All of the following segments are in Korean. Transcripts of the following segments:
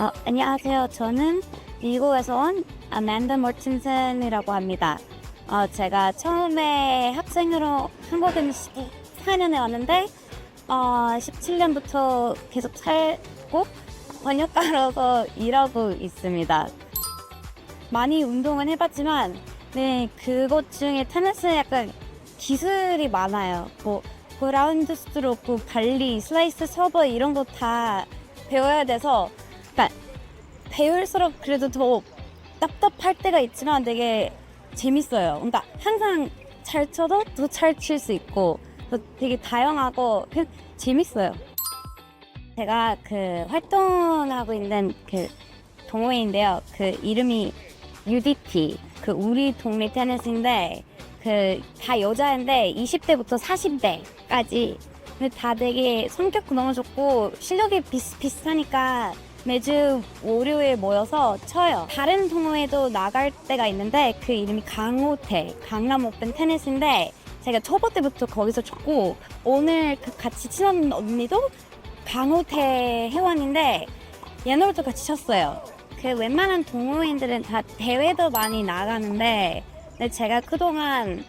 어, 안녕하세요. 저는 미국에서 온 아만다 모튼슨이라고 합니다. 어, 제가 처음에 학생으로 한국은 14년에 왔는데 어, 17년부터 계속 살고 번역가로서 일하고 있습니다. 많이 운동은 해봤지만 네 그것 중에 테니스는 약간 기술이 많아요. 뭐 그라운드 스트로크, 발리, 슬라이스 서버 이런 거 다 배워야 돼서 그러니까 배울수록 그래도 더 답답할 때가 있지만 되게 재밌어요. 그러니까 항상 잘 쳐도 더 잘 칠 수 있고 또 되게 다양하고 그냥 재밌어요. 제가 그 활동하고 있는 그 동호회인데요. 그 이름이 UDT, 그 우리 동네 테니스인데 그 다 여자인데 20대부터 40대까지 근데 다 되게 성격도 너무 좋고 실력이 비슷비슷하니까 매주 월요일 모여서 쳐요. 다른 동호회도 나갈 때가 있는데 그 이름이 강호태, 강남 오픈 테니스인데 제가 초보 때부터 거기서 쳤고 오늘 그 같이 친한 언니도 강호태 회원인데 얘네들도 같이 쳤어요. 그 웬만한 동호인들은 다 대회도 많이 나가는데 근데 제가 그동안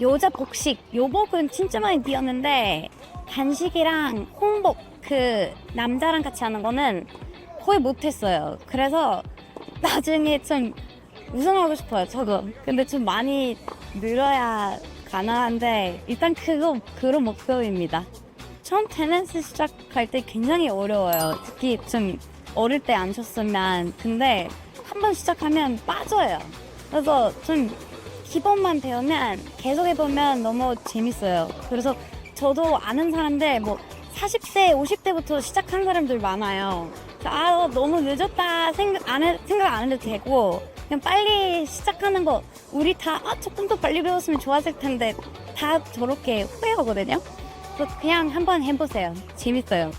여자 복식 요복은 진짜 많이 뛰었는데 단식이랑 홍복 그 남자랑 같이 하는 거는 거의 못했어요. 그래서 나중에 좀 우승하고 싶어요. 저도. 근데 좀 많이 늘어야 가능한데 일단 그거 그런 목표입니다. 처음 테니스 시작할 때 굉장히 어려워요. 특히 좀 어릴 때 안 쳤으면 근데 한번 시작하면 빠져요. 그래서 좀 기본만 배우면 계속 해보면 너무 재밌어요. 그래서 저도 아는 사람들 뭐 40대, 50대부터 시작한 사람들 많아요. 아 너무 늦었다 생각 안 해, 생각 안 해도 되고 그냥 빨리 시작하는 거 우리 다 아, 조금 더 빨리 배웠으면 좋았을 텐데 다 저렇게 후회하거든요. 그래서 그냥 한번 해보세요. 재밌어요.